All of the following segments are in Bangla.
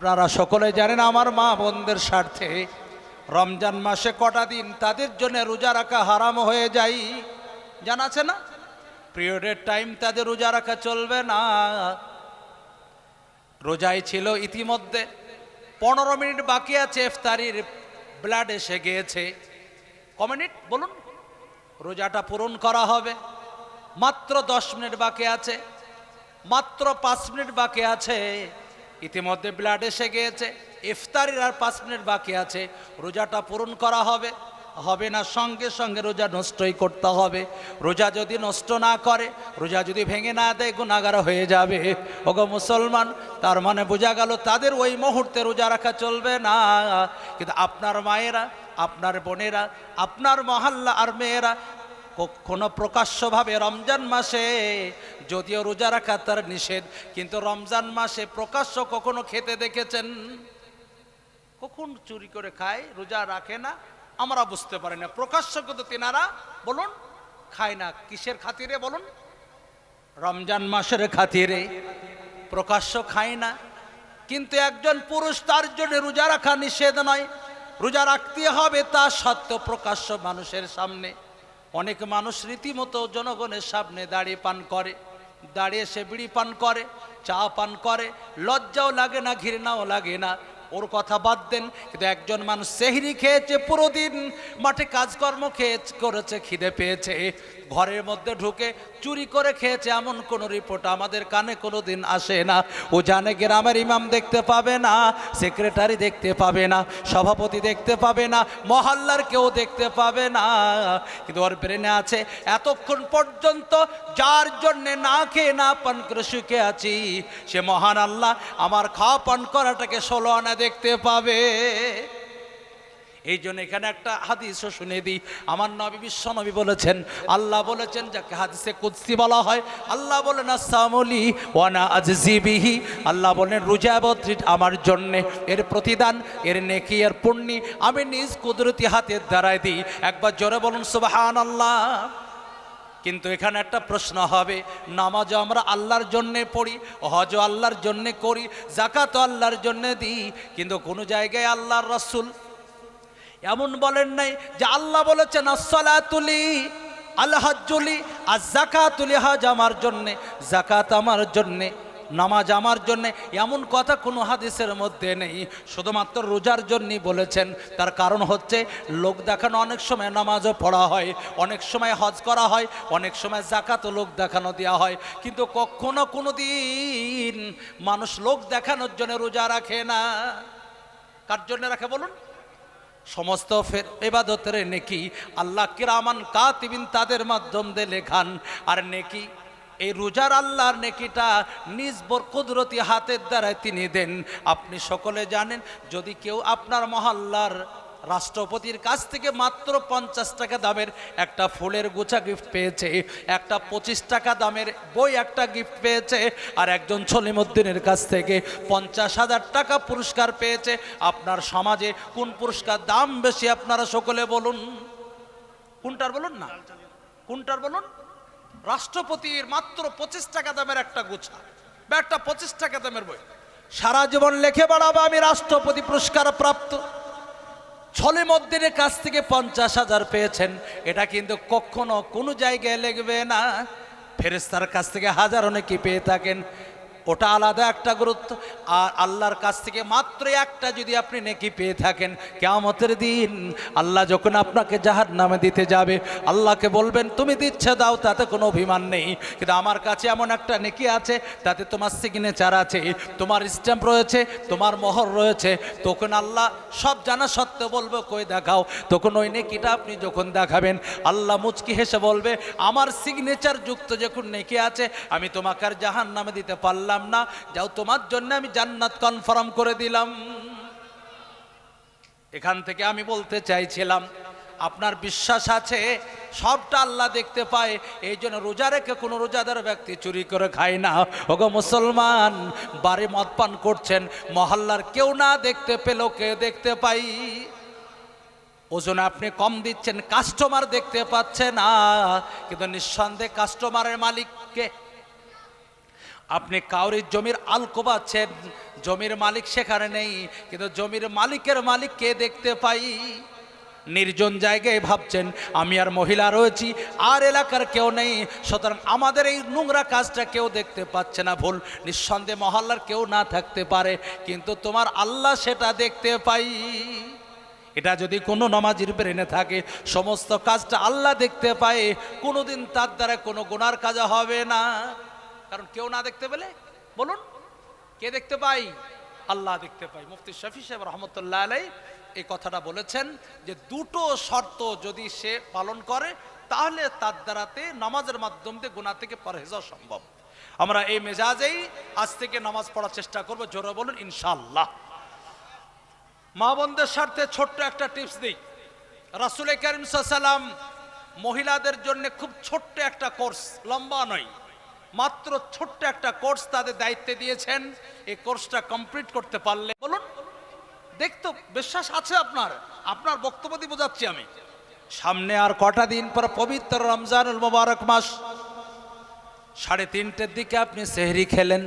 আপনারা সকলে জানেন আমার মা বোনদের স্বার্থে রমজান মাসে কটা দিন তাদের জন্য রোজা রাখা হারাম হয়ে যায়। জানা আছে না? পিরিয়ডের টাইম তাদের রোজা রাখা চলবে না। রোজাই ছিল ইতিমধ্যে। পনেরো মিনিট বাকি আছে, ইফতারির ব্লাড এসে গিয়েছে। ক মিনিট? বলুন। রোজাটা পূরণ করা হবে। মাত্র দশ মিনিট বাকি আছে। মাত্র পাঁচ মিনিট বাকি আছে। ইতিমধ্যে ব্লাড এসে গিয়েছে। ইফতারির আর পাঁচ মিনিট বাকি আছে। রোজাটা পূরণ করা হবে। হবে না, সঙ্গে সঙ্গে রোজা নষ্টই করতে হবে। রোজা যদি নষ্ট না করে, রোজা যদি ভেঙে না দেয় গুণাগার হয়ে যাবে। ওগো মুসলমান, তার মানে বোঝা গেল তাদের ওই মুহূর্তে রোজা রাখা চলবে না। কিন্তু আপনার মায়েরা, আপনার বোনেরা, আপনার মহল্লা আর মেয়েরা, কখনো প্রকাশ্যভাবে রমজান মাসে যদিও রোজা রাখা তার নিষেধ, কিন্তু রমজান মাসে প্রকাশ্য কখনো খেতে দেখেছেন? কখন চুরি করে খায়, রোজা রাখে না? আমরা বুঝতে পারি না। প্রকাশ্য কিন্তু তেনারা বলুন, খায় না। কিসের খাতিরে বলুন? রমজান মাসের খাতিরে। প্রকাশ্য খায় না। কিন্তু একজন পুরুষ তার জন্য রোজা রাখা নিষেধ নয়। রোজা রাখতে হবে তা সত্ত্বেও প্রকাশ্য মানুষের সামনে। অনেক মানুষ রীতিমতো জনগণের সামনে দাঁড়িয়ে পান করে। দাঁড়িয়ে সে বিড়ি পান করে চা পান করে লজ্জাও লাগে না ঘৃণাও লাগে না। ওর কথা বাদ দেন, কিন্তু একজন মানুষ সেহরি খেয়েছে পুরো দিন মাঠে কাজকর্ম খেয়ে করেছে, খিদে পেয়েছে। ঘরের মধ্যে ঢুকে চুরি করে খেয়েছে, এমন কোনো রিপোর্ট আমাদের কানে কোনো দিন আসে না। ও জানে গ্রামের ইমাম দেখতে পাবে না, সেক্রেটারি দেখতে পাবে না, সভাপতি দেখতে পাবে না, মহল্লার কেউ দেখতে পাবে না। কিন্তু ওর ব্রেনে আছে, এতক্ষণ পর্যন্ত যার জন্যে না খেয়ে না পান করে সুখে আছি, সে মহান আল্লাহ আমার খাওয়া পান করাটাকে ষোলো আনা দেখতে পাবে। এই জন্য এখানে একটা হাদিসও শুনে দিই। আমার নবী বিশ্ব নবী বলেছেন, আল্লাহ বলেছেন, যাকে হাদিসে কুদ্সি বলা হয়, আল্লাহ বলেন আসামলি ওয়ানা আজজিবিহি আল্লাহ বলেন রুজাবত্রিট আমার জন্যে, এর প্রতিদান, এর নেকি, এর পুণ্যি আমি নিজ কুদরতি হাতের দ্বারাই দিই। একবার জোরে বলুন সুবাহান আল্লাহ কিন্তু এখানে একটা প্রশ্ন হবে, নামাজও আমরা আল্লাহর জন্যে পড়ি হজ আল্লাহর জন্যে করি জাকাত আল্লাহর জন্যে দিই, কিন্তু কোনো জায়গায় আল্লাহর রসুল এমন বলেন নাই যে আল্লাহ বলেছেন, আসসালাতুলি আল্লাহজুলি আর জাকাতুলি হজ আমার জন্যে জাকাত আমার জন্যে। নামাজ আমার জন্যে, এমন কথা কোনো হাদিসের মধ্যে নেই। শুধুমাত্র রোজার জন্যই বলেছেন, তার কারণ হচ্ছে লোক দেখানো অনেক সময় নামাজও পড়া হয়, অনেক সময় হজ করা হয়, অনেক সময় জাকাতও লোক দেখানো দেওয়া হয়। কিন্তু কখনো কোনো দিন মানুষ লোক দেখানোর জন্য রোজা রাখে না। কার জন্য রাখে বলুন? সমস্ত ফের এবাদতের নেকি আল্লাহ কিরামান কাতিবিন তাদের মাধ্যম দিয়ে লেখান। আর নেকি এই রোজার আল্লাহর নেকিটা নিজ কুদরতি হাতের দ্বারায় তিনি দেন। আপনি সকলে জানেন, যদি কেউ আপনার মহল্লার রাষ্ট্রপতির কাছ থেকে মাত্র পঞ্চাশ টাকা দামের একটা ফুলের গুছা গিফট পেয়েছে, একটা পঁচিশ টাকা দামের বই একটা গিফট পেয়েছে, আর একজন সলিমুদ্দিনের কাছ থেকে পঞ্চাশ হাজার টাকা পুরস্কার পেয়েছে, আপনার সমাজে কোন পুরস্কার দাম বেশি আপনারা সকলে বলুন। কোনটার বলুন না? কোনটার বলুন? রাষ্ট্রপতির মাত্র পঁচিশ টাকা দামের একটা গুছা। বা একটা পঁচিশ টাকা দামের বই। সারা জীবন লেখে বাড়াবো আমি রাষ্ট্রপতি পুরস্কার প্রাপ্ত। ছলে মদ্দিনের কাছ থেকে পঞ্চাশ হাজার পেয়েছেন। এটা কিন্তু কখনো কোনো জায়গায় লিখবে না। ফেরেস্তার কাছ থেকে হাজার অনেকে পেয়ে থাকেন। ওটা আলাদা একটা গুরুত্ব। আর আল্লাহর কাছ থেকে মাত্র একটা যদি আপনি নেকি পেয়ে থাকেন কেমতের দিন আল্লাহ যখন আপনাকে জাহার নামে দিতে যাবে, আল্লাহকে বলবেন, তুমি দিচ্ছে, দাও, তাতে কোনো অভিমান নেই। কিন্তু আমার কাছে এমন একটা নেকি আছে, তাতে তোমার সিগনেচার আছে, তোমার স্ট্যাম্প রয়েছে, তোমার মোহর রয়েছে। তখন আল্লাহ সব জানা সত্ত্বেও বলব, কই দেখাও? তখন ওই নেকিটা আপনি যখন দেখাবেন, আল্লাহ মুচকি হেসে বলবে, আমার সিগনেচার যুক্ত যখন নেকি আছে, আমি তোমাকে আর জাহান নামে দিতে পারলাম না। যাও, তোমার জন্য আমি জান্নাত কনফার্ম করে দিলাম। এখান থেকে আমি বলতে চাইছিলাম, আপনার বিশ্বাস আছে? সবটা আল্লাহ দেখতে পায়। এই জন্য রোজা রেখে কোনো রোজাদার ব্যক্তি চুরি করে খায় না। ওগো মুসলমান, বাড়ি মদ পান করছেন, মহল্লার কেউ না দেখতে পেল, কে দেখতে পাই? ওজন আপনি কম দিচ্ছেন কাস্টমার দেখতে পাচ্ছে না। কিন্তু নিঃসন্দেহে কাস্টমারের মালিককে আপনি কাউরির জমির আল কোবাচ্ছেন জমির মালিক সেখানে নেই, কিন্তু জমির মালিকের মালিক কে দেখতে পাই। নির্জন জায়গায় ভাবছেন, আমি আর মহিলা রয়েছি, আর এলাকার কেউ নেই, সুতরাং আমাদের এই নোংরা কাজটা কেউ দেখতে পাচ্ছে না, ভুল। নিঃসন্দেহে মহল্লার কেউ না থাকতে পারে, কিন্তু তোমার আল্লাহ সেটা দেখতে পাই। এটা যদি কোনো নমাজির ব্রেনে থাকে, সমস্ত কাজটা আল্লাহ দেখতে পায়, কোনোদিন তার দ্বারা কোনো গুনার কাজ হবে না। কারণ কেউ না দেখতে পেলে, বলুন, কে দেখতে পাই? আল্লাহ দেখতে পাই। মুফতি শফি সাহেব রহমতুল্লাহ আলাই এই কথাটা বলেছেন যে দুটো শর্ত যদি সে পালন করে, তাহলে তার দ্বারাতে নামাজের মাধ্যম দিয়ে গুণা থেকে পরহেজ সম্ভব। আমরা এই মেজাজেই আজ থেকে নামাজ পড়ার চেষ্টা করব, জোরে বলুন ইনশাল্লাহ মা বোনদের স্বার্থে ছোট্ট একটা টিপস দিই। রাসুল করিম সাল্লাম মহিলাদের জন্য খুব ছোট্ট একটা কোর্স, লম্বা নয়। মাত্র ছোট্ট একটা কোর্স তাদের দায়িত্বে দিয়েছেন। এই কোর্সটা কমপ্লিট করতে পারলে, বলুন, দেখতো বিশ্বাস আছে আপনার? আপনার বক্তব্য দিয়ে বোঝাচ্ছি আমি। সামনে আর কটা দিন পর পবিত্র রমজানুল মোবারক মাস। সাড়ে তিনটের দিকে আপনি সেহরি খেলেন।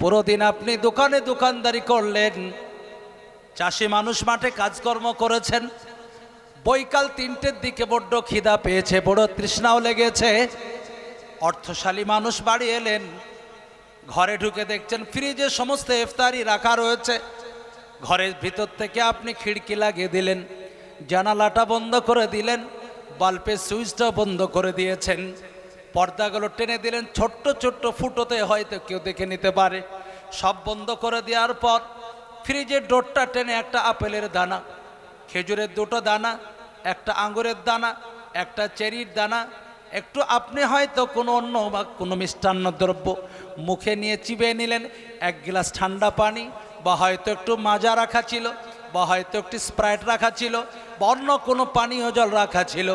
পুরো দিন আপনি দোকানে দোকানদারি করলেন। চাষি মানুষ মাঠে কাজকর্ম করেছেন। বৈকাল তিনটের দিকে বড্ড খিদা পেয়েছে, বড় তৃষ্ণাও লেগেছে। অর্থশালী মানুষ বাড়ি এলেন। ঘরে ঢুকে দেখছেন ফ্রিজে সমস্ত ইফতারি রাখা রয়েছে। ঘরের ভিতর থেকে আপনি খিড়কি লাগিয়ে দিলেন, জানালাটা বন্ধ করে দিলেন, বাল্বের সুইচটা বন্ধ করে দিয়েছেন। পর্দাগুলো টেনে দিলেন, ছোট্ট ছোট্ট ফুটোতে হয়তো কেউ দেখে নিতে পারে। সব বন্ধ করে দেওয়ার পর ফ্রিজের ডোরটা টেনে একটা আপেলের দানা, খেজুরের দুটো দানা, একটা আঙুরের দানা, একটা চেরির দানা একটু আপনি হয়তো কোনো অন্য বা কোনো মিষ্টান্ন দ্রব্য মুখে নিয়ে চিবিয়ে নিলেন, এক গ্লাস ঠান্ডা পানি, বা হয়তো একটু মাজা রাখা ছিল, বা হয়তো একটু স্প্রাইট রাখা ছিল, বা অন্য কোনো পানীয় জল রাখা ছিল,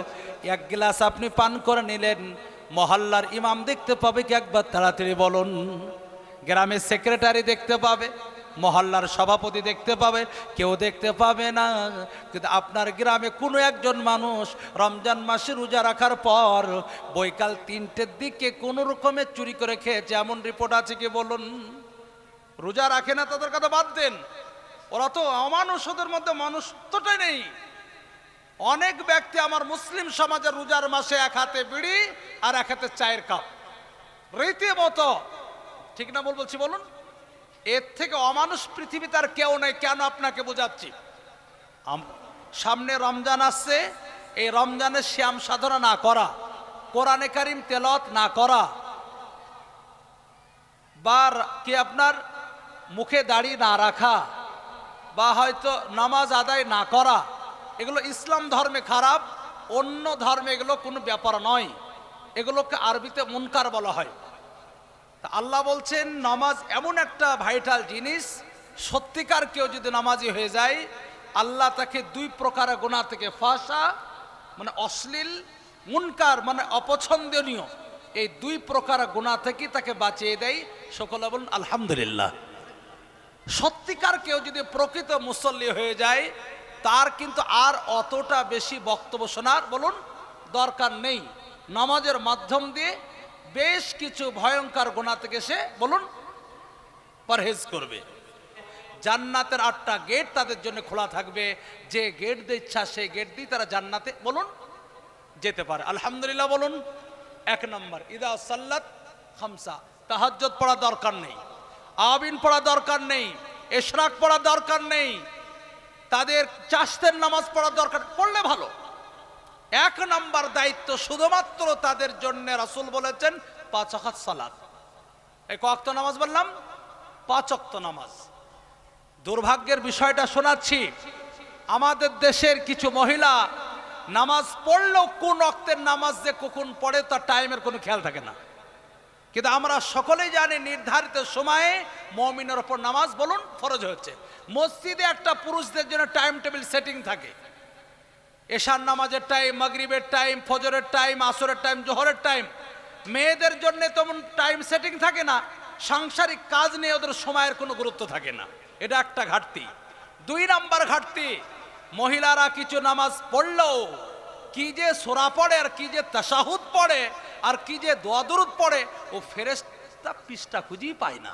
এক গ্লাস আপনি পান করে নিলেন, মহল্লার ইমাম দেখতে পাবে কি? একবার তাড়াতাড়ি বলুন। গ্রামের সেক্রেটারি দেখতে পাবে। মহল্লার সভাপতি দেখতে পাবে, কেউ দেখতে পাবে না। কিন্তু আপনার গ্রামে কোনো একজন মানুষ রমজান মাসে রোজা রাখার পর বৈকাল তিনটের দিকে কোনো রকমে চুরি করে খেয়েছে। এমন রিপোর্ট আছে কি বলুন? রোজা রাখে না তাদের কথা বাদ দেন। ওরা তো অমানুষ ওদের মধ্যে মানুষত্বটাই নেই। অনেক ব্যক্তি আমার মুসলিম সমাজের রোজার মাসে এক হাতে বিড়ি আর এক হাতে চায়ের কাপ। রীতিমতো। ঠিক না বল বলছি বলুন? এর থেকে অমানুষ পৃথিবীতে আর কেউ নেই, কেন আপনাকে বোঝাচ্ছি? সামনে রমজান আসছে, এই রমজানের শ্যাম সাধনা না করা, কোরআনে কারিম তেলত না করা, বা কি আপনার মুখে দাড়ি না রাখা, বা হয়তো নামাজ আদায় না করা, এগুলো ইসলাম ধর্মে খারাপ, অন্য ধর্মে এগুলো কোনো ব্যাপার নয়। এগুলোকে আরবিতে মুনকার বলা হয়। তা আল্লাহ বলছেন, নামাজ এমন একটা ভাইটাল জিনিস, সত্যিকার কেউ যদি নামাজি হয়ে যায়, আল্লাহ তাকে দুই প্রকার গোনা থেকে ফাঁসা মানে অশ্লীল, মুনকার মানে অপছন্দনীয়, এই দুই প্রকার গোনা থেকে তাকে বাঁচিয়ে দেয়। সকলে বলুন, আলহামদুলিল্লাহ। সত্যিকার কেউ যদি প্রকৃত মুসল্লি হয়ে যায়, তার কিন্তু আর অতটা বেশি বক্তব্য শোনার, বলুন, দরকার নেই। নামাজের মাধ্যম দিয়ে বেশ কিছু ভয়ঙ্কর গোনা থেকে সে, বলুন, পরহেজ করবে। জান্নাতের আটটা গেট তাদের জন্য খোলা থাকবে। যে গেট দিয়ে ইচ্ছা, সেই গেট দিয়ে তারা জান্নাতে, বলুন, যেতে পারে। আলহামদুলিল্লাহ, বলুন, এক নম্বর, ইদা সাল্লাত খামসা। তাহাজ্জত পড়া দরকার নেই। আবিন পড়া দরকার নেই। এশরাক পড়া দরকার নেই। তাদের চাষতের নামাজ পড়া দরকার, পড়লে ভালো। এক নম্বর দায়িত্ব শুধুমাত্র তাদের জন্য রাসুল বলেছেন পাঁচ অকাত সালাদ এই কক্ত নামাজ বললাম? পাঁচ অক্ত নামাজ। দুর্ভাগ্যের বিষয়টা শোনাচ্ছি। আমাদের দেশের কিছু মহিলা নামাজ পড়লেও কোন অক্তের নামাজ যে কখন পড়ে তার টাইমের কোনো খেয়াল থাকে না। কিন্তু আমরা সকলেই জানি নির্ধারিত সময়ে মমিনের ওপর নামাজ বলুন ফরজ হচ্ছে মসজিদে একটা পুরুষদের জন্য টাইম টেবিল সেটিং থাকে। এশার নামাজের টাইম মাগরিবের টাইম ফজরের টাইম আসরের টাইম জোহরের টাইম মেয়েদের জন্য তেমন টাইম সেটিং থাকে না। সাংসারিক কাজ নিয়ে ওদের সময়ের কোনো গুরুত্ব থাকে না। এটা একটা ঘাটতি। দুই নাম্বার ঘাটতি, মহিলারা কিছু নামাজ পড়লেও কি যে সোরা পড়ে আর কি যে তাসাহুদ পড়ে আর কি যে দোয়াদুরুদ পড়ে, ও ফেরেস্তা পৃষ্ঠা খুঁজেই পায় না।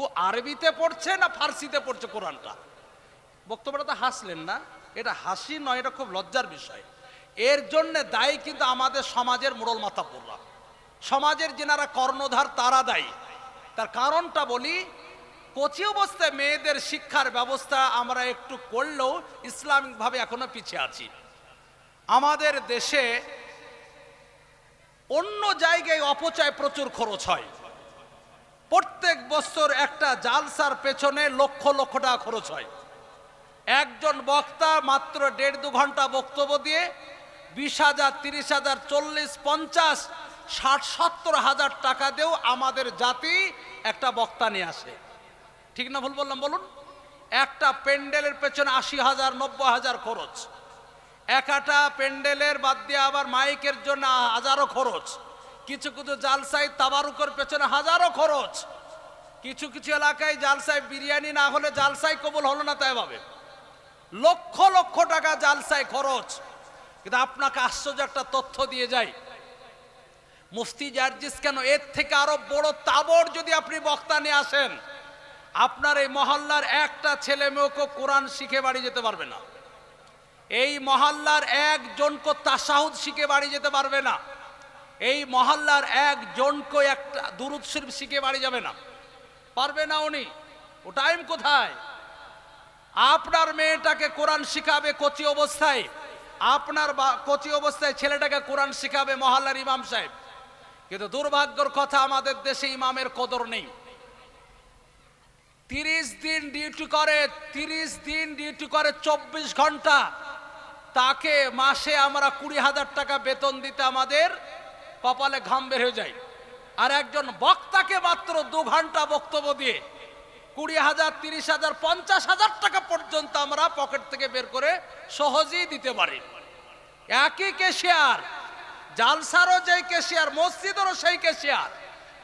ও আরবিতে পড়ছে না ফার্সিতে পড়ছে কোরআনটা? বক্তব্যটা তো হাসলেন না? এটা হাসি নয়, এটা খুব লজ্জার বিষয়। এর জন্যে দায়ী কিন্তু আমাদের সমাজের মোড়ল মাথা পড়রা সমাজের যেনারা কর্ণধার, তারা দায়ী। তার কারণটা বলি, কচি অবস্থায় মেয়েদের শিক্ষার ব্যবস্থা আমরা একটু করলেও ইসলামিকভাবে এখনও পিছিয়ে আছি। আমাদের দেশে অন্য জায়গায় অপচয় প্রচুর খরচ হয়। প্রত্যেক বছর একটা জালসার পেছনে লক্ষ লক্ষ টাকা খরচ হয়। একজন বক্তা মাত্র দেড় দু ঘণ্টা বক্তব্য দিয়ে বিশ হাজার, তিরিশ হাজার, চল্লিশ, পঞ্চাশ, ষাট, সত্তর হাজার টাকা দিয়েও আমাদের জাতি একটা বক্তা নিয়ে আসে। ঠিক না ভুল বললাম? বলুন। একটা প্যান্ডেলের পেছনে আশি হাজার, নব্বই হাজার খরচ। একটা প্যান্ডেলের বাদ দিয়ে আবার মাইকের জন্য হাজারো খরচ। কিছু কিছু জালসাই তাবারুকের পেছনে হাজারো খরচ। কিছু কিছু এলাকায় জালসাই বিরিয়ানি না হলে জালসাই কবুল হলো না তাই ভাবে লক্ষ লক্ষ টাকা জালসায় খরচ। কিন্তু আপনাকে আশ্চর্য একটা তথ্য দিয়ে যাই। মুফতি জার্জিস কেন? এর থেকে আরও বড় তাবর যদি আপনি বক্তা নিয়ে আসেন, আপনার এই মহল্লার একটা ছেলে মেয়েকে কোরআন শিখে বাড়ি যেতে পারবে না। এই মহল্লার একজনকে তাসাহুদ শিখে বাড়ি যেতে পারবে না। এই মহল্লার একজনকে একটা দুরুদ শরীফ শিখে বাড়ি যাবে না। পারবে না উনি। ও টাইম কোথায়? আপনার মেয়েটাকে কোরআন শিখাবে কচি অবস্থায়। আপনার কচি অবস্থায় ছেলেটাকে কোরআন শিখাবে মহল্লার ইমাম সাহেব। কিন্তু দুর্ভাগ্যর কথা আমাদের দেশে ইমামের কদর নেই। তিরিশ দিন ডিউটি করে, তিরিশ দিন ডিউটি করে চব্বিশ ঘণ্টা। তাকে মাসে আমরা কুড়ি হাজার টাকা বেতন দিতে আমাদের কপালে ঘাম বের হয়ে যায়। আর একজন বক্তাকে মাত্র দু ঘণ্টা বক্তব্য দিয়ে কুড়ি হাজার, তিরিশ হাজার, পঞ্চাশ হাজার টাকা পর্যন্ত আমরা পকেট থেকে বের করে সহজেই দিতে পারি। একই কেশিয়ার জালসারও যেই কেশিয়ার মসজিদেরও সেই কেশিয়ার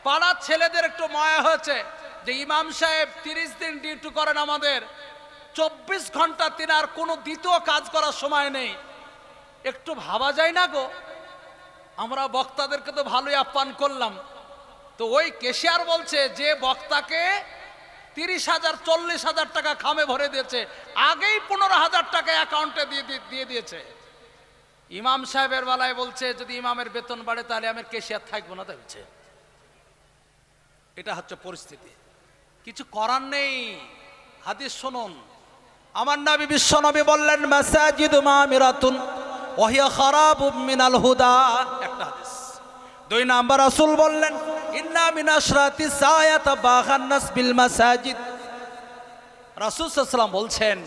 পাড়ার ছেলেদের একটু মায়া হয়েছে যে ইমাম সাহেব তিরিশ দিন ডিউটি করেন আমাদের, চব্বিশ ঘণ্টা তিনি আর কোনো দ্বিতীয় কাজ করার সময় নেই। একটু ভাবা যায় না গো? আমরা বক্তাদেরকে তো ভালোই আপ্যায়ন করলাম। তো ওই কেশিয়ার বলছে যে বক্তাকে তিরিশ হাজার, চল্লিশ হাজার টাকা খামে ভরে দিয়েছে। আগেই পনেরো হাজার টাকা অ্যাকাউন্টে দিয়ে দিয়ে- দিয়ে দিয়েছে। ইমাম সাহেবের বেলায় বলছে, যদি ইমামের বেতন বাড়ে তাহলে আমি কেশিয়ার থাকব না তাই এটা হচ্ছে পরিস্থিতি। কিছু করার নেই। হাদিস শুনুন। আমার নবী বিশ্ব নবী বললেন মাসাজিদ মামিরাতুন ওহিয়া খারাপ মিনাল হুদা। একটা হাদিস। দুই নাম্বার রাসূল বললেন, ইন্না সায়াত বাগান্নাস বিল মাসাজিদ। রাসূল সাল্লাল্লাহু বলছেন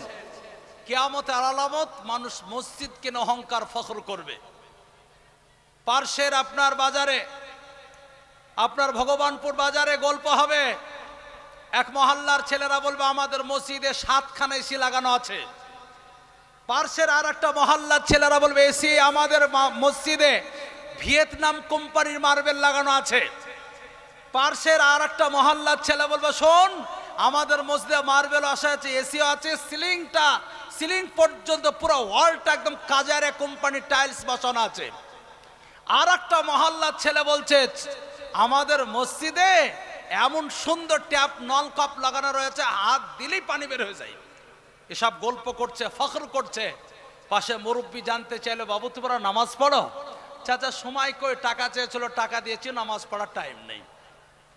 কিয়ামতের আলামত মানুষ মসজিদ কিনে অহংকার ফখর করবে। পার্শ্বের আপনার বাজারে, আপনার ভগবানপুর বাজারে গল্প হবে। এক মহল্লার ছেলেরা বলবে, আমাদের মসজিদে সাতখানা এসি লাগানো আছে। পার্শ্বের আর একটা মহল্লার ছেলেরা বলবে, এসি আমাদের মসজিদে ভিয়েতনাম কোম্পানির মার্বেল লাগানো আছে। পার্শ্বের আর একটা মহল্লার ছেলে বলব, শোন, আমাদের মসজিদে মার্বেল আসা আছে এসিও আছে, সিলিংটা, সিলিং পর্যন্ত পুরো ওয়ালটা একদম কাজারে কোম্পানির টাইলস বসানো আছে। আর একটা মহল্লার ছেলে বলছে, আমাদের মসজিদে এমন সুন্দর ট্যাপ, নলকাপ লাগানো রয়েছে, হাত দিলেই পানি বের হয়ে যায়। এসব গল্প করছে, ফখর করছে। পাশে মুরব্বী জানতে চাইলো, বাবু, তোমরা নামাজ পড়ো? চাচা সময় করে টাকা চেয়েছিল, টাকা দিয়েছি, নামাজ পড়ার টাইম নেই।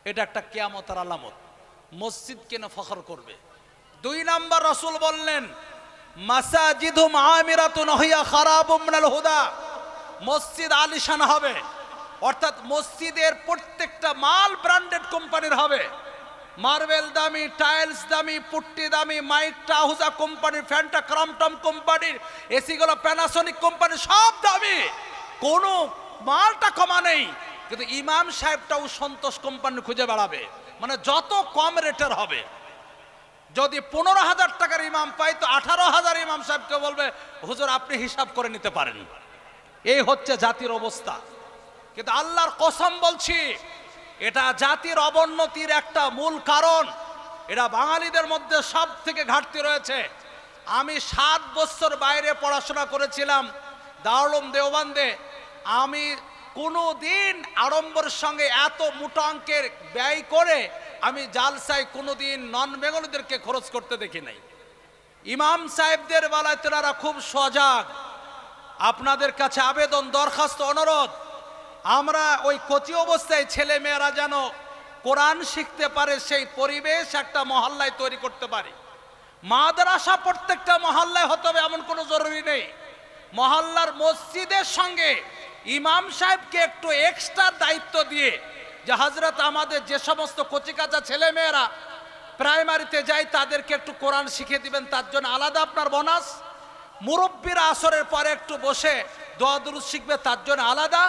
এটা একটা কেয়ামতের আলামত। মসজিদ কেন ফখর করবে? দুই নাম্বার রসুল বললেন মিনাল হুদা। মসজিদ আলিশান হবে। অর্থাৎ মসজিদের প্রত্যেকটা মাল ব্র্যান্ডেড কোম্পানির হবে। মার্বেল দামি, টাইলস দামি, পুট্টি দামি কোম্পানির ফ্যানটা ক্রামটম কোম্পানির এসিগুলো প্যানাসনিক কোম্পানি সব দামি। কোনো মালটা কমা নেই। কিন্তু ইমাম সাহেবটাও সন্তোষ কোম্পানি খুঁজে বেড়াবে। মানে যত কম রেটের হবে। যদি পনেরো হাজার টাকার ইমাম পাই, তো আঠারো হাজার ইমাম সাহেবকে বলবে, হুজুর, আপনি হিসাব করে নিতে পারেন। এই হচ্ছে জাতির অবস্থা। কিন্তু আল্লাহর কসম বলছি, এটা জাতির অবনতির একটা মূল কারণ। এটা বাঙালিদের মধ্যে সব থেকে ঘাটতি রয়েছে। আমি সাত বছর বাইরে পড়াশোনা করেছিলাম। দারুলুম দেওবান্দে, আমি কোনো দিন আড়ম্বর সঙ্গে এত মোটা অঙ্কের ব্যয় করে আমি জালসায় কোনো দিন নন বেঙ্গলিদেরকে খরচ করতে দেখি নাই। ইমাম সাহেবদের বেলায় তেনারা খুব সজাগ। আপনাদের কাছে আবেদন, দরখাস্ত, অনুরোধ। আমরা ওই কচি অবস্থায় ছেলে মেয়েরা যেন কোরআন শিখতে পারে, সেই পরিবেশ একটা মহল্লায় তৈরি করতে পারে। মাদ্রাসা প্রত্যেকটা মহল্লায় হতে হবে, এমন কোনো জরুরি নেই। মহল্লার মসজিদের সঙ্গে ইমাম সাহেবকে একটু এক্সট্রা দায়িত্ব দিয়ে, যে হজরত আমাদের যে সমস্ত কচিকাচা ছেলে মেয়েরা প্রাইমারিতে যায়, তাদেরকে একটু কোরআন শিখিয়ে দিবেন, তার জন্য আলাদা আপনার বোনাস। মুরব্বীর আসরের পরে একটু বসে দোয়া দুরুদ শিখবে, তার জন্য আলাদা।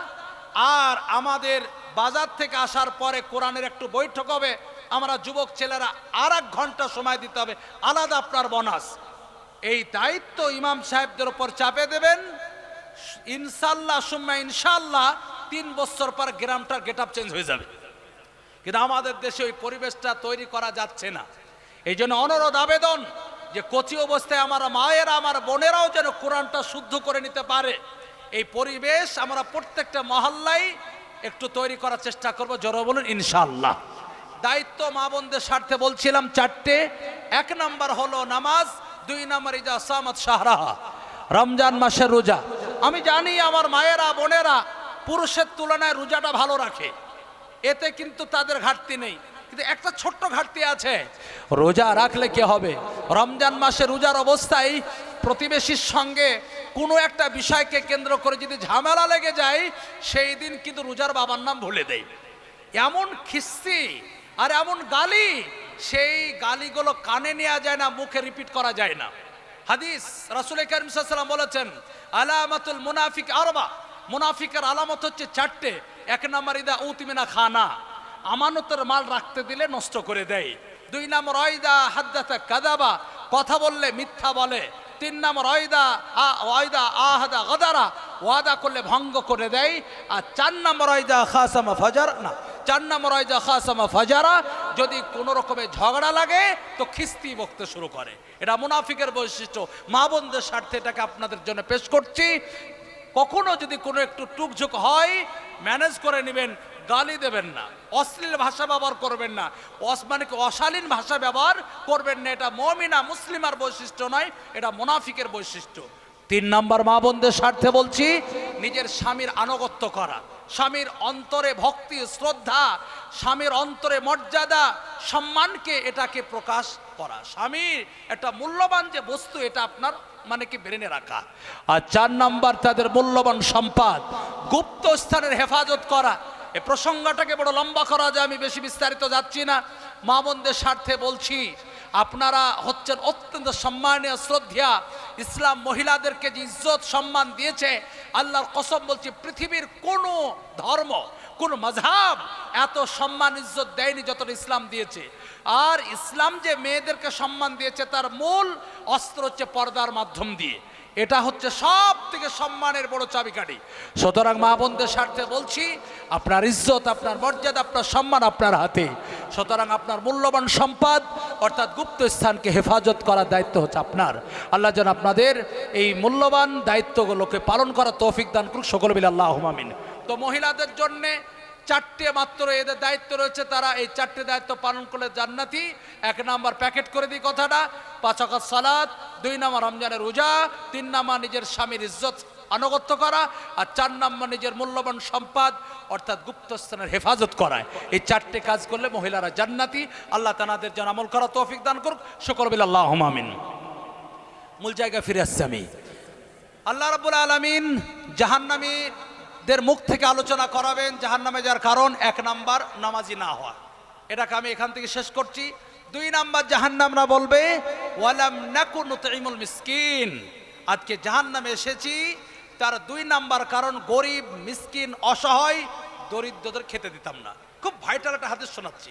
আর আমাদের বাজার থেকে আসার পরে কোরআনের একটু বৈঠক হবে, আমরা যুবক ছেলেরা আর ঘণ্টা সময় দিতে হবে, আলাদা আপনার বোনাস। এই দায়িত্ব ইমাম সাহেবদের ওপর চাপে দেবেন। ইনশাল্লাহ সুম্মা ইনশাল্লাহ তিন বছর পর গ্রামটার গেট আপ চেঞ্জ হয়ে যাবে। কিন্তু আমাদের দেশে ওই পরিবেশটা তৈরি করা যাচ্ছে না। এই জন্য অনুরোধ, আবেদন যে কচি অবস্থায় আমার মায়েরা, আমার বোনেরাও যেন কোরআনটা শুদ্ধ করে নিতে পারে। এই পরিবেশ আমরা প্রত্যেকটা মহল্লায় একটু তৈরি করার চেষ্টা করব। জড়ো বলুন ইনশাল্লাহ দায়িত্ব মা বোনদের স্বার্থে বলছিলাম চারটে। এক নাম্বার হলো নামাজ দুই নাম্বার ইজা সামাদ শাহরাহা রমজান মাসের রোজা। আমি জানি আমার মায়েরা, বোনেরা পুরুষের তুলনায় রোজাটা ভালো রাখে। এতে কিন্তু তাদের ঘাটতি নেই। কিন্তু একটা ছোট্ট ঘাটতি আছে। রোজা রাখলে কি হবে? রমজান মাসে রোজার অবস্থায় প্রতিবেশীর সঙ্গে কোনো একটা বিষয়কে কেন্দ্র করে যদি ঝামেলা লেগে যায়, সেই দিন কিন্তু রোজার বাবার নাম ভুলে দেয়। এমন খিস্তি আর এমন গালি সেই গালিগুলো কানে নেওয়া যায় না, মুখে রিপিট করা যায় না। হাদিস রাসুল করিম সাল্লাম বলেছেন, আলামাতুল মুনাফিক আরবা। মুনাফিকের আলামত হচ্ছে চারটে। এক নম্বর, ইদা উতিমিনা খানা। আমানতের মাল রাখতে দিলে নষ্ট করে দেয়। দুই নম্বর অয়দা হাদ্দাতা কাদাবা কথা বললে মিথ্যা বলে। তিন নম্বর অয়দা আ- ওয়াইদা আহাদা গদারা। ওয়াদা করলে ভঙ্গ করে দেয়। আর চার নম্বর অয়দা খাসামা ফাজার, না চার নম্বর অয়দা খাসামা ফাজারা, যদি কোনো রকমের ঝগড়া লাগে, তো খিস্তি বকতে শুরু করে। এটা মুনাফিকের বৈশিষ্ট্য। মা বোনদের স্বার্থে এটাকে আপনাদের জন্য পেশ করছি। কখনো যদি কোনো একটু টুকঝুক হয়, ম্যানেজ করে নেবেন। গালি দেবেন না। অশ্লীল ভাষা ব্যবহার করবেন না। মানে কি অশালীন ভাষা ব্যবহার করবেন না। এটা মমিনা, মুসলিমার বৈশিষ্ট্য নয়, এটা মুনাফিকের বৈশিষ্ট্য। তিন নাম্বার মা বোনদের স্বার্থে বলছি, নিজের স্বামীর আনুগত্য করা। স্বামীর অন্তরে ভক্তি, শ্রদ্ধা, স্বামীর অন্তরে মর্যাদা, সম্মানকে এটাকে প্রকাশ করা। স্বামীর একটা মূল্যবান যে বস্তু, এটা আপনার মানে কি ব্রেনে রাখা। আর চার নাম্বার, তাদের মূল্যবান সম্পদ। গুপ্ত স্থানের হেফাজত করা। এ প্রসঙ্গটাকে বড় লম্বা করা যায়, আমি বেশি বিস্তারিত যাচ্ছি না। মা বোনদের স্বার্থে বলছি, আপনারা হচ্ছেন অত্যন্ত সম্মানীয় শ্রদ্ধা ইসলাম মহিলাদেরকে যে ইজ্জত, সম্মান দিয়েছে, আল্লাহর কসম বলছি, পৃথিবীর কোনো ধর্ম, কোন মজহাব এত সম্মান, ইজ্জত দেয়নি যতটা ইসলাম দিয়েছে। আর ইসলাম যে মেয়েদেরকে সম্মান দিয়েছে, তার মূল অস্ত্র হচ্ছে পর্দার মাধ্যম দিয়ে। এটা হচ্ছে সব থেকে সম্মানের বড় চাবিকাঠি। সুতরাং মা বোনদের স্বার্থে বলছি, আপনার ইজ্জত, আপনার মর্যাদা, আপনার সম্মান আপনার হাতে। সুতরাং আপনার মূল্যবান সম্পদ, অর্থাৎ গুপ্ত স্থানকে হেফাজত করার দায়িত্ব হচ্ছে আপনার। আল্লাহ যেন আপনাদের এই মূল্যবান দায়িত্বগুলোকে পালন করার তৌফিক দান করুক, সকল মিলে আল্লাহ তো মহিলাদের জন্যে চারটে মাত্র এদের দায়িত্ব রয়েছে, তারা এই চারটে দায়িত্ব পালন করলে জান্নাতি। এক নাম্বার প্যাকেট করে দিই কথাটা, পাঁচ অকাত সালাদ দুই নাম্বার রমজানের রোজা, তিন নাম্বার নিজের স্বামীর ইজ্জত আনুগত্য করা, আর চার নাম্বার নিজের মূল্যবান সম্পদ, অর্থাৎ গুপ্তস্থানের হেফাজত করায় এই চারটে কাজ করলে মহিলারা জান্নাতি। আল্লাহ তানাদের যেন আমল করা তৌফিক দান করুক। শুকর বিল আল্লাহ আমিন। মূল জায়গায় ফিরে আসছি আমি। আল্লাহ রাব্বুল আলামিন জাহান্নামীদের মুখ থেকে আলোচনা করাবেন জাহান্নামে যাওয়ার কারণ এক নাম্বার নামাজি না হওয়া। এটাকে আমি এখান থেকে শেষ করছি। দুই নাম্বার জাহান্নামরা বলবে, ওয়ালাম নাকুন তুইমুল মিসকিন। আজকে জাহান্নামে এসেছি, তার দুই নাম্বার কারণ গরিব, মিসকিন, অসহায়, দরিদ্রদের খেতে দিতাম না। খুব ভাইটাল একটা হাদিস শোনাচ্ছি।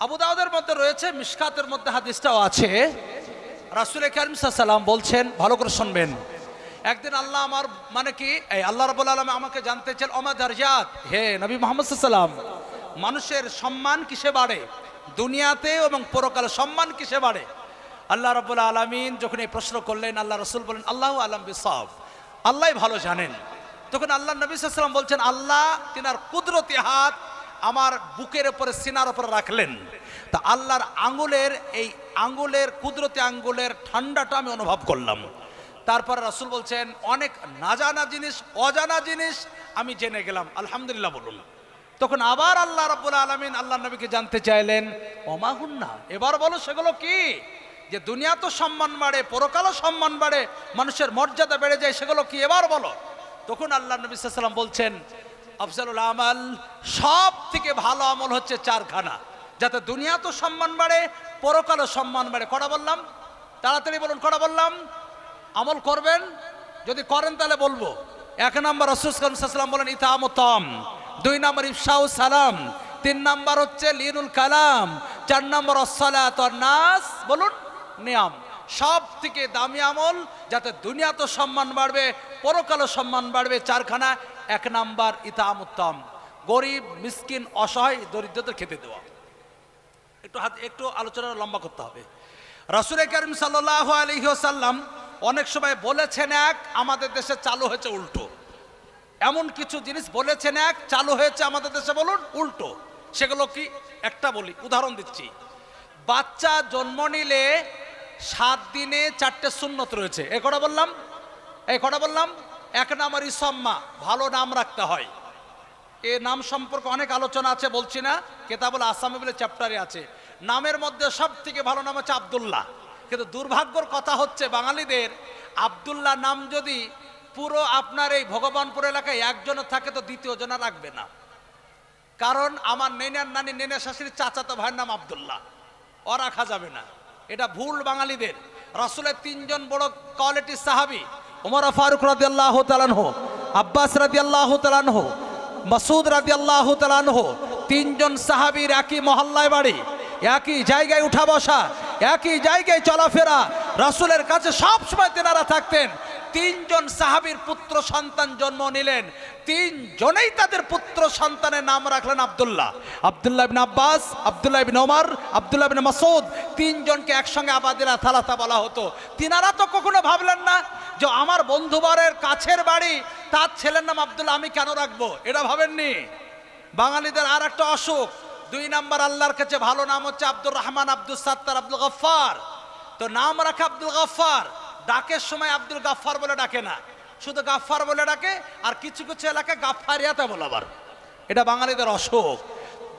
আবু দাউদের মধ্যে রয়েছে মিশকাতের মধ্যে হাদিসটাও আছে। রাসুল করিম সাল্লাম বলছেন, ভালো করে শুনবেন। একদিন আল্লাহ আমার মানে কি, এই আল্লাহ রাবুল আলম আমাকে জানতে চান অমা দারজাত? হে নবী মোহাম্মদ সাল্লাম মানুষের সম্মান কিসে বাড়ে? দুনিয়াতে এবং পরকালে সম্মান কিসে বাড়ে? আল্লাহ রাবুল আলমিন যখন এই প্রশ্ন করলেন, আল্লাহ রসুল বলেন আল্লাহ আলম বিসব আল্লাহ ভালো জানেন। তখন আল্লাহ নবী সাল্লাম বলছেন, আল্লাহ তিনার কুদরতি হাত আমার বুকের ওপরে সিনার ওপরে রাখলেন। তা আল্লাহর আঙ্গুলের এই আঙ্গুলের কুদরতি আঙ্গুলের ঠান্ডাটা আমি অনুভব করলাম। তারপরে রাসুল বলছেন, অনেক না জানা জিনিস, অজানা জিনিস, আমি জেনে গেলাম। আলহামদুলিল্লাহ বলুন। তখন আবার আল্লাহ রাব্বুল আলামিন আল্লাহ নবীকে জানতে চাইলেন অমাহুন্না এবার বলো, সেগুলো কি? যে দুনিয়া তো সম্মান বাড়ে, পরকালও সম্মান বাড়ে, মানুষের মর্যাদা বেড়ে যায়, সেগুলো কি? এবার বলো। তখন আল্লাহ নবী সাল্লাম বলছেন, আফজালুল আমাল সব থেকে ভালো আমল হচ্ছে চারখানা। যাতে দুনিয়া তো সম্মান বাড়ে, পরকালও সম্মান বাড়ে। কটা বললাম? তাড়াতাড়ি বলুন, কটা বললাম? আমল করবেন? যদি করেন তাহলে বলব। এক নম্বর রসুলাম বলেন ইতামতম দুই নম্বর ইফসাউ সালাম। তিন নম্বর হচ্ছে, লিনুল কালাম। চার নম্বর অসলাত নাস বলুন, নিয়ম। সব থেকে দামি আমল, যাতে দুনিয়া তো সম্মান বাড়বে পরকালও সম্মান বাড়বে, চারখানা। এক নাম্বার ইতামুত্তম গরিব, মিসকিন, অসহায়, দরিদ্রদের খেতে দেওয়া। একটু হাত, একটু আলোচনা লম্বা করতে হবে। রাসুল করিম সাল্লাহ আলহিহাসাল্লাম অনেক সময় বলেছেন এক, আমাদের দেশে চালু হয়েছে উল্টো। এমন কিছু জিনিস বলেছেন এক, চালু হয়েছে আমাদের দেশে বলুন উল্টো। সেগুলো কি একটা বলি, উদাহরণ দিচ্ছি। বাচ্চা জন্ম নিলে সাত দিনে চারটে সুন্নত রয়েছে। এ কটা বললাম? এই কটা বললাম? এক নাম্বার ইসম্মা ভালো নাম রাখতে হয়। এ নাম সম্পর্কে অনেক আলোচনা আছে, বলছি না। কেতাবুল আসামি বলে চ্যাপ্টারে আছে। নামের মধ্যে সব থেকে ভালো নাম হচ্ছে আবদুল্লাহ। কিন্তু দুর্ভাগ্যর কথা হচ্ছে বাঙালিদের আবদুল্লাহ নাম যদি পুরো আপনার এই ভগবানপুর এলাকায় একজনের থাকে তো দ্বিতীয় জনা রাখবে না। কারণ আমার নেনার নানি, নেনা শাশুড়ির চাচাতো ভাইয়ের নাম আবদুল্লাহ। ও রাখা যাবে না। এটা ভুল বাঙালিদের। রাসুলের তিনজন বড় কোয়ালিটি সাহাবি, উমর, ফারুক রাদি আল্লাহ তালানহ আব্বাস রাদি আল্লাহ তালানহ মাসুদ রাদি আল্লাহ তালানহ তিনজন সাহাবির একই মহল্লায় বাড়ি, একই জায়গায় উঠা বসা একই জায়গায় চলাফেরা। রাসুলের কাছে সব সময় তেনারা থাকতেন। তিনজন সাহাবীর পুত্র সন্তান জন্ম নিলেন। তিনজনেই তাদের পুত্র সন্তানের নাম রাখলেন আব্দুল্লাহ। আব্দুল্লাহ বিন আব্বাস, আব্দুল্লাহ বিন ওমর, আব্দুল্লাহ বিন মাসুদ তিনজনকে একসঙ্গে আবাদিরা থালাতা বলা হতো। তিনারা তো কখনো ভাবলেন না যে আমার বন্ধুবারের কাছের বাড়ি, তার ছেলের নাম আবদুল্লাহ, আমি কেন রাখব? এটা ভাবেননি? বাঙালিদের আর একটা অসুখ। দুই নাম্বার আল্লাহর কাছে ভালো নাম হচ্ছে আব্দুর রহমান আব্দুল সাত্তার, আব্দুল গফ্ফার। তো নাম রাখে আব্দুল গফ্ফার। ডাকের সময় আব্দুল গাফফার বলে ডাকে না। শুধু গাফফার বলে ডাকে, আর কিছু কিছু এলাকায় গাফফারিয়াতে বলে আবার এটা বাঙালিদের অসুখ।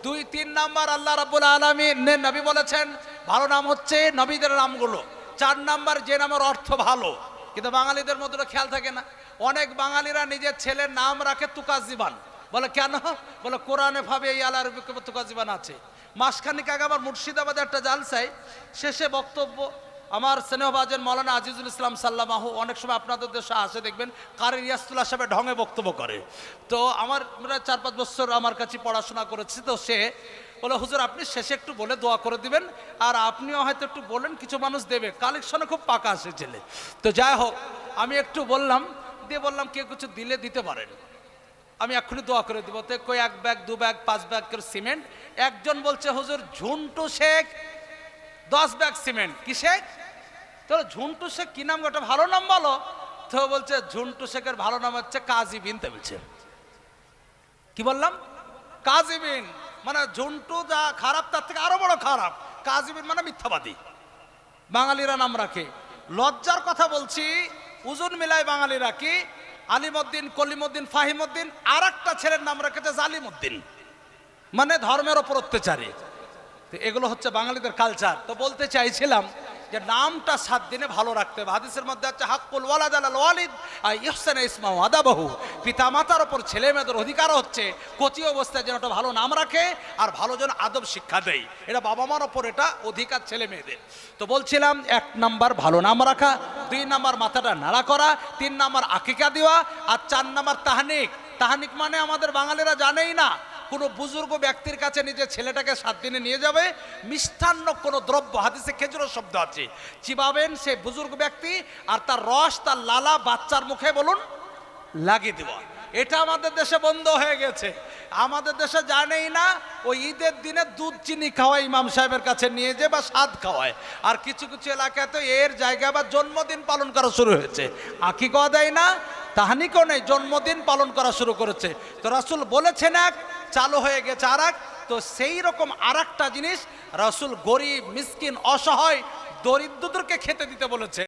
দুই, তিন নাম্বার আল্লাহ রাব্বুল আলমী নবী বলেছেন, ভালো নাম হচ্ছে নবীদের নামগুলো। চার নাম্বার যে নামের অর্থ ভালো, কিন্তু বাঙালিদের মধ্যে খেয়াল থাকে না। অনেক বাঙালিরা নিজের ছেলের নাম রাখে তুকাজিবান। বলে, কেন? বলে, কোরআনে ভাবে এই আল্লাহ রবি তুকাজিবান আছে। মাসখানিক আগে আমার মুর্শিদাবাদে একটা জালসাই শেষে বক্তব্য, আমার স্নেহবাজের মৌলানা আজিজুল ইসলাম সাল্লামাহু অনেক সময় আপনাদের দেশে আসে, দেখবেন কারি রিয়াস্তুল্লাহ সাহেব ঢঙে বক্তব্য করে। তো আমার আমরা চার পাঁচ বছর আমার কাছে পড়াশোনা করেছি, তো সে বলে, হুজুর, আপনি শেষে একটু বলে দোয়া করে দিবেন, আর আপনিও হয়তো একটু বলেন, কিছু মানুষ দেবে। কালেকশনে খুব পাকা আসে ছেলে। তো যাই হোক, আমি একটু বললাম, দিয়ে বললাম, কেউ কিছু দিলে দিতে পারেন। আমি এক্ষুনি দোয়া করে দিব। তো কই এক ব্যাগ, দু ব্যাগ, পাঁচ ব্যাগ করে সিমেন্ট? একজন বলছে, হুজুর, ঝুন্টু শেখ, দশ ব্যাগ সিমেন্ট। কি শেখ? তো ঝুন্টু শেখ কি নাম? ওটা ভালো নাম বলো। তো বলছে, ঝুন্টু শেখের ভালো নাম হচ্ছে কাজী বিন, তে বলছে। কি বললাম? কাজী বিন মানে ঝুন্টু যা খারাপ, তার থেকে আরও বড় খারাপ। কাজী বিন মানে মিথ্যাবাদী। বাঙালিরা নাম রাখে। লজ্জার কথা বলছি, উজুন মিলায় বাঙালিরা কি? আলিমুদ্দিন, কলিমুদ্দিন, ফাহিমুদ্দিন আর একটা ছেলের নাম রেখেছে জালিমুদ্দিন। মানে ধর্মের ওপর অত্যাচারী। তো এগুলো হচ্ছে বাঙালিদের কালচার তো বলতে চাইছিলাম যে নামটা সাত দিনে ভালো রাখতে হবে। হাদিসের মধ্যে আছে, হাক্কুল ওয়ালাদ আলাল ওয়ালিদ আর ইহসান ইসমাউ আদাবাহু। পিতা মাতার ওপর ছেলে মেয়েদের অধিকার হচ্ছে, কচি অবস্থায় যেন একটা ভালো নাম রাখে আর ভালো যেন আদব শিক্ষা দেয়। এটা বাবা মার ওপর এটা অধিকার ছেলে মেয়েদের তো বলছিলাম, এক নাম্বার ভালো নাম রাখা, দুই নাম্বার মাথাটা নাড়া করা, তিন নাম্বার আকিকা দেওয়া, আর চার নাম্বার তাহানিক। তাহানিক মানে আমাদের বাঙালিরা জানেই না কোনো বুজুর্গ ব্যক্তির কাছে নিজের ছেলেটাকে সাত দিনে নিয়ে যাবে, মিষ্টান্ন কোনো দ্রব্য, হাদিসে খেজুরের শব্দ আছে। চিবাবেন সে বুজুর্গ ব্যক্তি আর তার রস, তার লালা বাচ্চার মুখে বলুন, লাগিয়ে দেওয়া। এটা আমাদের দেশে বন্ধ হয়ে গেছে। আমাদের দেশে জানেই না, ওই ঈদের দিনে দুধ, চিনি খাওয়ায় ইমাম সাহেবের কাছে নিয়ে যে বা স্বাদ খাওয়ায়। আর কিছু কিছু এলাকায় তো এর জায়গায় বা জন্মদিন পালন করা শুরু হয়েছে। আঁকি দেয় না তাহানিকেও নেই, জন্মদিন পালন করা শুরু করেছে। তো রাসুল বলেছেন এক, চালু হয়ে গেছে আর তো সেই রকম আর জিনিস রাসুল গরিব, মিসকিন, অসহায়, দরিদ্রদেরকে খেতে দিতে বলেছে।